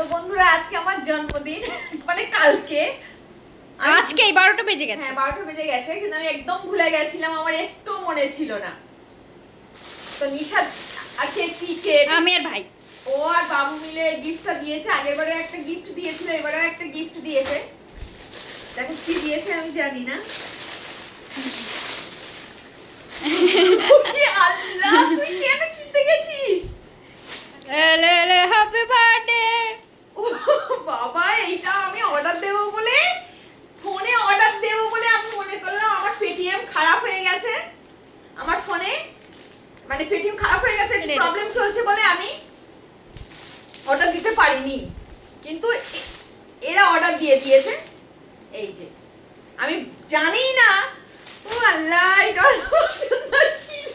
তো বন্ধুরা আজকে আমার জন্মদিন। মানে কালকে। আজকে এই বারোটা বেজে গেছে। হ্যাঁ বারোটা বেজে গেছে কিন্তু আমি একদম ভুলে গেছিলাম আমার একটু মনে ছিল না। তো নিশা আজকে কি কেক আমি আর ভাই। ও আর বাবু মিলে গিফটটা দিয়েছে আগের বারে একটা গিফট দিয়েছিল এবারেও একটা গিফট দিয়েছে। দেখো কি দিয়েছে আমি জানি না। কি আল্লাহ তুই কেন কিনতে গেছিস এলে এলে হ্যাপি বার্থডে ও বাবা এইটা আমি অর্ডার দেব বলে ফোনে অর্ডার দেব বলে আমি মনে করলাম আমার পেটিএম খারাপ হয়ে গেছে আমার ফোনে মানে পেটিএম খারাপ হয়ে গেছে রে। প্রবলেম চলছে বলে আমি অর্ডার দিতে পারিনি। কিন্তু এরা অর্ডার দিয়ে দিয়েছে। এই যে আমি জানি না। ও আল্লাহ এটা পছন্দ ছিল।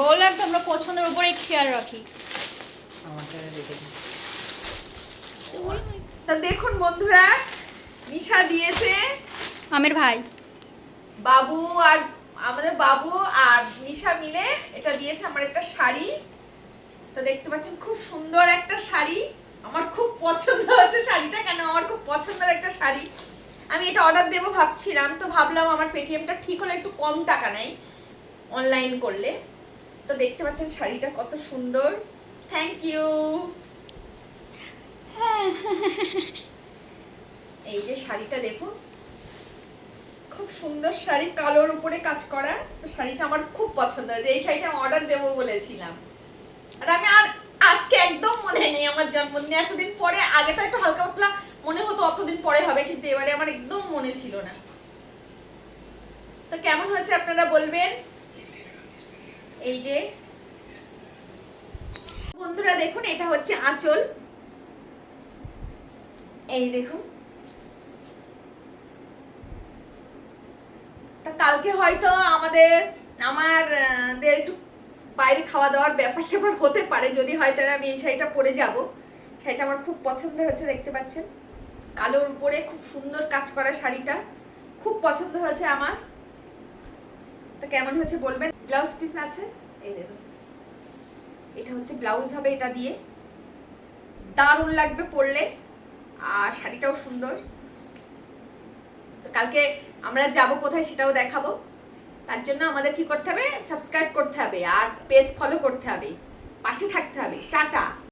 বললাম তো আমরা পছন্দের উপরেই খেয়াল রাখি। তা দেখুন বন্ধুরা নিশা দিয়েছে। আমের ভাই। বাবু আর আমাদের বাবু আর নিশা মিলে এটা দিয়েছে আমার একটা শাড়ি। তো দেখতে পাচ্ছেন খুব সুন্দর একটা শাড়ি। আমার খুব পছন্দ হয়েছে শাড়িটা কেন আমার খুব পছন্দের একটা শাড়ি। আমি এটা অর্ডার দেবো ভাবছিলাম তো ভাবলাম আমার পেটিএমটা ঠিক হলে একটু কম টাকা নেয় অনলাইন করলে। তো দেখতে পাচ্ছেন শাড়িটা কত সুন্দর। থ্যাংক ইউ এই যে শাড়িটা দেখুন। খুব সুন্দর শাড়ি কালোর উপরে কাজ করা। তো শাড়িটা আমার খুব পছন্দ হয়েছে। এই শাড়িটা আমি অর্ডার দেবো বলেছিলাম। আর আমি আর আজকে একদম মনে নেই আমার জন্মদিন। এতদিন পরে, আগে তো একটু হালকা পাতলা মনে হতো, অতদিন পরে হবে, কিন্তু এবারে আমার একদম মনে ছিল না। তো কেমন হয়েছে আপনারা বলবেন? এই যে। বন্ধুরা দেখুন, এটা হচ্ছে আঁচল। এই দেখুন। কালকে হয়তো আমাদের আমার আহ, দের একটু বাইরে খাওয়া দাওয়ার ব্যাপার স্যাপার হতে পারে। যদি হয় তাহলে আমি এই শাড়িটা পরে যাব। শাড়িটা আমার খুব পছন্দ হয়েছে দেখতে পাচ্ছেন? কালোর উপরে খুব সুন্দর কাজ করা শাড়িটা। খুব পছন্দ হয়েছে আমার। তো কেমন হয়েছে বলবেন? ব্লাউজ পিস আছে? এই দেখুন। এটা হচ্ছে ব্লাউজ হবে এটা দিয়ে। দারুণ লাগবে পরলে। আর শাড়িটাও সুন্দর। কালকে আমরা যাব কোথায় সেটাও দেখাবো। তার জন্য আমাদের কি করতে হবে? সাবস্ক্রাইব করতে হবে আর পেজ ফলো করতে হবে। পাশে থাকতে হবে। টাটা।